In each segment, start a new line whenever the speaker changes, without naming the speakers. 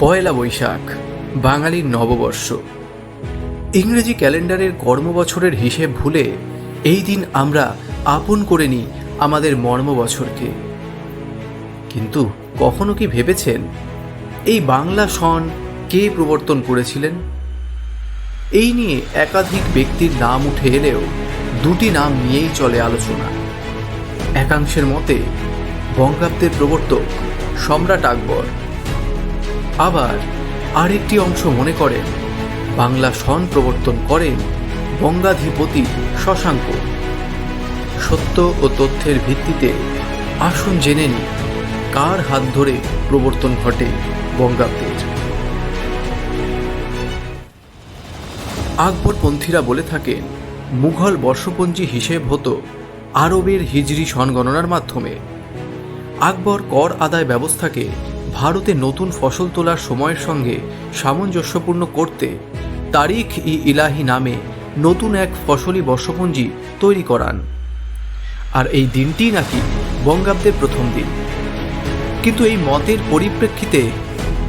পয়লা বৈশাখ, বাঙালির নববর্ষ। ইংরেজি ক্যালেন্ডারের কর্মবছরের হিসেব ভুলে এই দিন আমরা আপন করে নিই আমাদের মর্ম বছরকে। কিন্তু কখনো কি ভেবেছেন, এই বাংলা সন কে প্রবর্তন করেছিলেন? এই নিয়ে একাধিক ব্যক্তির নাম উঠে এলেও দুটি নাম নিয়েই চলে আলোচনা। একাংশের মতে, বঙ্গাব্দের প্রবর্তক সম্রাট আকবর আবার আরেকটি অংশ মনে করেন বাংলা সন প্রবর্তন করেন বঙ্গাধিপতি শশাঙ্ক। সত্য ও তথ্যের ভিত্তিতে আসুন জেনে নিই, কার হাত ধরে প্রবর্তন ঘটে বঙ্গাব্দের। আকবরপন্থীরা বলে থাকেন, মুঘল বর্ষপঞ্জি হিসেব হতো আরবের হিজরি সনগণনার মাধ্যমে। আকবর কর আদায় ব্যবস্থাকে ভারতে নতুন ফসল তোলার সময়ের সঙ্গে সামঞ্জস্যপূর্ণ করতে তারিখ ই ইলাহি নামে নতুন এক ফসলি বর্ষপঞ্জি তৈরি করান। আর এই দিনটি নাকি বঙ্গাব্দের প্রথম দিন। কিন্তু এই মতের পরিপ্রেক্ষিতে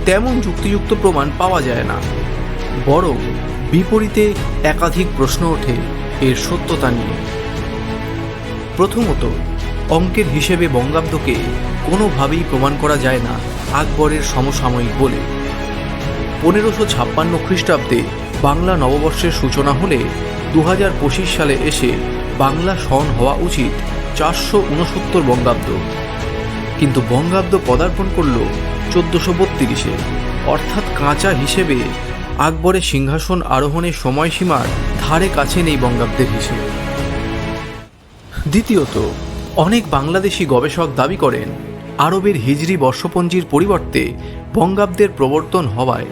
তেমন যুক্তিযুক্ত প্রমাণ পাওয়া যায় না। বরং বিপরীতে একাধিক প্রশ্ন ওঠে এর সত্যতা নিয়ে। প্রথমত, অঙ্কের হিসেবে বঙ্গাব্দকে কোনোভাবেই প্রমাণ করা যায় না। আকবরের সমসাময়িক বলে। পনেরোশো ছাপ্পান্ন খ্রিস্টাব্দে বাংলা নববর্ষের সূচনা হলে দু হাজার পঁচিশ সালে এসে বাংলা সন হওয়া উচিত চারশো উনসত্তর বঙ্গাব্দ। কিন্তু বঙ্গাব্দ পদার্পণ করল চোদ্দশো বত্রিশে। অর্থাৎ কাঁচা হিসেবে আকবরের সিংহাসন আরোহণের সময়সীমার ধারে কাছে নেই বঙ্গাব্দের হিসেবে। দ্বিতীয়ত, অনেক বাংলাদেশি গবেষক দাবি করেন আরবের হিজরি বর্ষপঞ্জির পরিবর্তে বঙ্গাব্দের প্রবর্তন হওয়ায়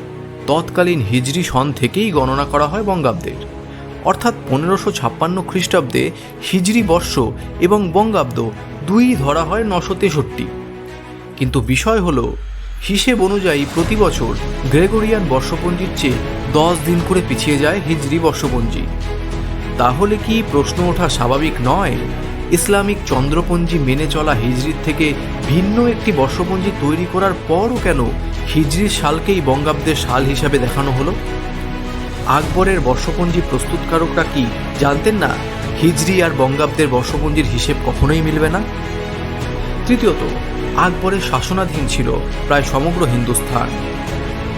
তৎকালীন হিজরি সন থেকেই গণনা করা হয় বঙ্গাব্দের। অর্থাৎ পনেরোশো ছাপ্পান্ন খ্রিস্টাব্দে হিজরি বর্ষ এবং বঙ্গাব্দ দুই ধরা হয় নশো তেষট্টি। কিন্তু বিষয় হলো, হিসেব অনুযায়ী প্রতি বছর গ্রেগরিয়ান বর্ষপঞ্জির চেয়ে দশ দিন করে পিছিয়ে যায় হিজরি বর্ষপঞ্জি। তাহলে কি প্রশ্ন ওঠা স্বাভাবিক নয়? ইসলামিক চন্দ্রপঞ্জি মেনে চলা হিজরির থেকে ভিন্ন একটি বর্ষপঞ্জি তৈরি করার পরও কেন হিজরির সালকেই বঙ্গাব্দের সাল হিসাবে দেখানো হলো? আকবরের বর্ষপঞ্জি প্রস্তুতকারকরা কি জানতেন না? হিজরি আর বঙ্গাব্দের বর্ষপঞ্জির হিসেব কখনোই মিলবে না? তৃতীয়ত, আকবরের শাসনাধীন ছিল প্রায় সমগ্র হিন্দুস্থান।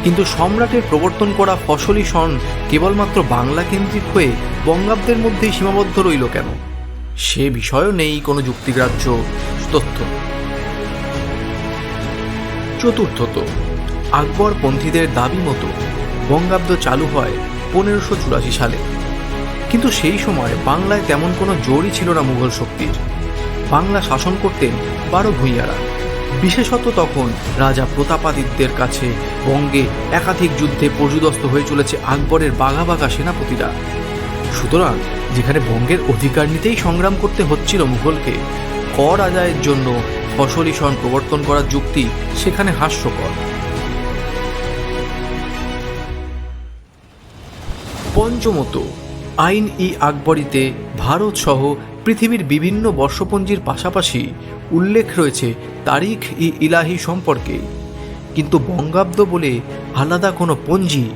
কিন্তু সম্রাটের প্রবর্তন করা ফসলি সন কেবলমাত্র বাংলা কেন্দ্রিক হয়ে বঙ্গাব্দের মধ্যেই সীমাবদ্ধ রইল কেন? সে বিষয়েও নেই কোনো যুক্তিগ্রাহ্য তথ্য। চতুর্থত, আকবর পন্থীদের দাবি মতো বঙ্গাব্দ চালু হয় পনেরোশো চুরাশি সালে। কিন্তু সেই সময় বাংলায় তেমন কোনো জোরই ছিল না মুঘল শক্তির। বাংলা শাসন করতেন বারো ভূঁইয়ারা। বিশেষত তখন রাজা প্রতাপাদিত্যের কাছে বঙ্গে একাধিক যুদ্ধে পর্যুদস্ত হয়ে চলেছে আকবরের বাঘা বাঘা সেনাপতিরা। সুতরাং যেখানে বঙ্গের অধিকার নিতেই সংগ্রাম করতে হচ্ছিল মুঘলকে কর আদায়ের জন্য ফসলি সন প্রবর্তন করার যুক্তি সেখানে হাস্যকর। পঞ্চমত, আইন ই আকবরীতে ভারত সহ পৃথিবীর বিভিন্ন বর্ষপঞ্জির পাশাপাশি উল্লেখ রয়েছে তারিখ ই ইলাহি সম্পর্কে। কিন্তু বঙ্গাব্দ বলে আলাদা কোনো পঞ্জি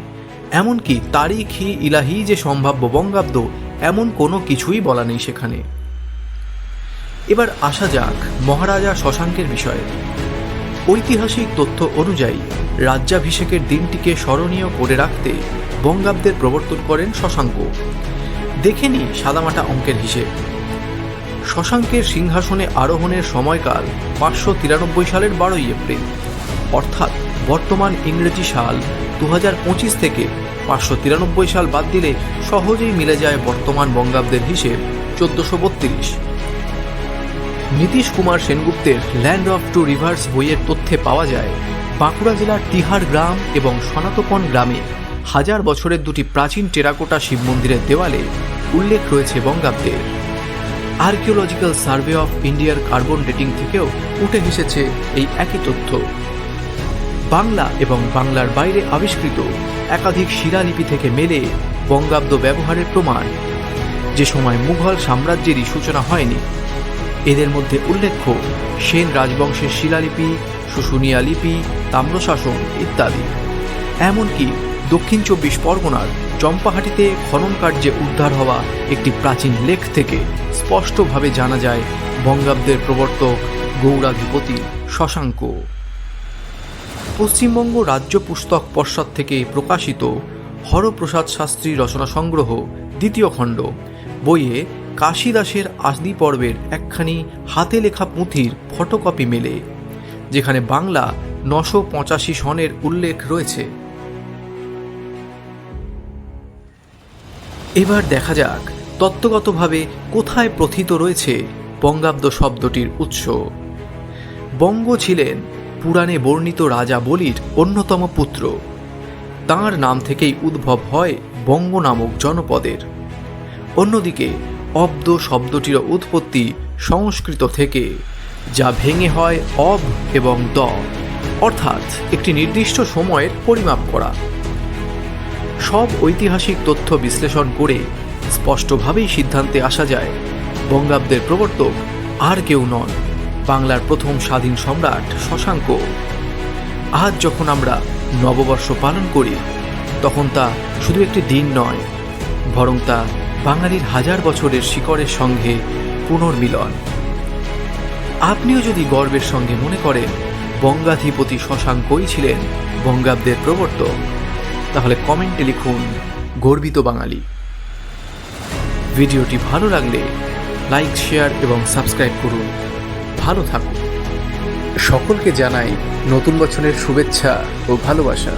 এমনকি তারিখ ই ইলাহি যে সম্ভাব্য বঙ্গাব্দ, এমন কোনো কিছুই বলা নেই সেখানে। এবার আসা যাক মহারাজা শশাঙ্কের বিষয়ে। ঐতিহাসিক তথ্য অনুযায়ী, রাজ্যাভিষেকের দিনটিকে স্মরণীয় করে রাখতে বঙ্গাব্দের প্রবর্তন করেন শশাঙ্ক। দেখেনি সাদামাটা অঙ্কের হিসেব। শশাঙ্কের সিংহাসনে আরোহণের সময়কাল পাঁচশো তিরানব্বই সালের বারোই এপ্রিল। অর্থাৎ বর্তমান ইংরেজি সাল দু থেকে পাঁচশো তিরানব্বই সাল বাদ দিলে সহজেই মিলে যায় বর্তমান বঙ্গাব্দের হিসেব চোদ্দশো বত্রিশ। নীতিশ কুমার সেনগুপ্তের ল্যান্ড অফ টু রিভার্স বইয়ের তথ্যে পাওয়া যায়, বাঁকুড়া জেলার তিহার গ্রাম এবং সনাতপন গ্রামে হাজার বছরের দুটি প্রাচীন টেরাকোটা শিব মন্দিরের দেওয়ালে উল্লেখ রয়েছে বঙ্গাব্দের। আর্কিওলজিক্যাল সার্ভে অফ ইন্ডিয়ার কার্বন ডেটিং থেকেও উঠে এসেছে এই একই তথ্য। বাংলা এবং বাংলার বাইরে আবিষ্কৃত একাধিক শিলালিপি থেকে মেলে বঙ্গাব্দ ব্যবহারের প্রমাণ। যে সময় মুঘল সাম্রাজ্যেরই সূচনা হয়নি, এদের মধ্যে উল্লেখ্য সেন রাজবংশের শিলালিপি, শুশুনিয়া লিপি, তাম্রশাসন ইত্যাদি। এমনকি দক্ষিণ চব্বিশ পরগনার চম্পাহাটিতে খনন কার্যে উদ্ধার হওয়া একটি প্রাচীন লেখ থেকে স্পষ্টভাবে জানা যায় বঙ্গাব্দের প্রবর্তক গৌরাধিপতি শশাঙ্ক। পশ্চিমবঙ্গ রাজ্য পুস্তক পর্ষদ থেকে প্রকাশিত হরপ্রসাদ শাস্ত্রী রচনা সংগ্রহ, দ্বিতীয় খণ্ড। বইয়ে কাশিদাসের আদি পর্বের একখানি হাতে লেখা পুঁথির ফটোকপি মেলে, যেখানে বাংলা নশো পঁচাশি সনের উল্লেখ রয়েছে। এবার দেখা যাক তত্ত্বগতভাবে কোথায় প্রথিত রয়েছে বঙ্গাব্দ শব্দটির উৎস। বঙ্গ ছিলেন পুরাণে বর্ণিত রাজা বলির অন্যতম পুত্র। তাঁর নাম থেকেই উদ্ভব হয় বঙ্গ নামক জনপদের। অন্যদিকে, অব্দ শব্দটির উৎপত্তি সংস্কৃত থেকে, যা ভেঙে হয় অব এবং দ, অর্থাৎ একটি নির্দিষ্ট সময়ের পরিমাপ করা। সব ঐতিহাসিক তথ্য বিশ্লেষণ করে স্পষ্টভাবেই সিদ্ধান্তে আসা যায়, বঙ্গাব্দের প্রবর্তক আর কেউ নন। বাংলার প্রথম স্বাধীন সম্রাট শশাঙ্ক। আজ যখন আমরা নববর্ষ পালন করি, তখন তা শুধু একটি দিন নয়, বরং তা বাঙালির হাজার বছরের শিকড়ের সঙ্গে পুনর্মিলন। আপনিও যদি গর্বের সঙ্গে মনে করেন, বঙ্গাধিপতি শশাঙ্কই ছিলেন বঙ্গাব্দের প্রবর্তক, তাহলে কমেন্টে লিখুন, গর্বিত বাঙালি। ভিডিওটি ভালো লাগলে লাইক, শেয়ার এবং সাবস্ক্রাইব করুন। ভালো থাকুন। সকলকে জানাই নতুন বছরের শুভেচ্ছা ও ভালোবাসা।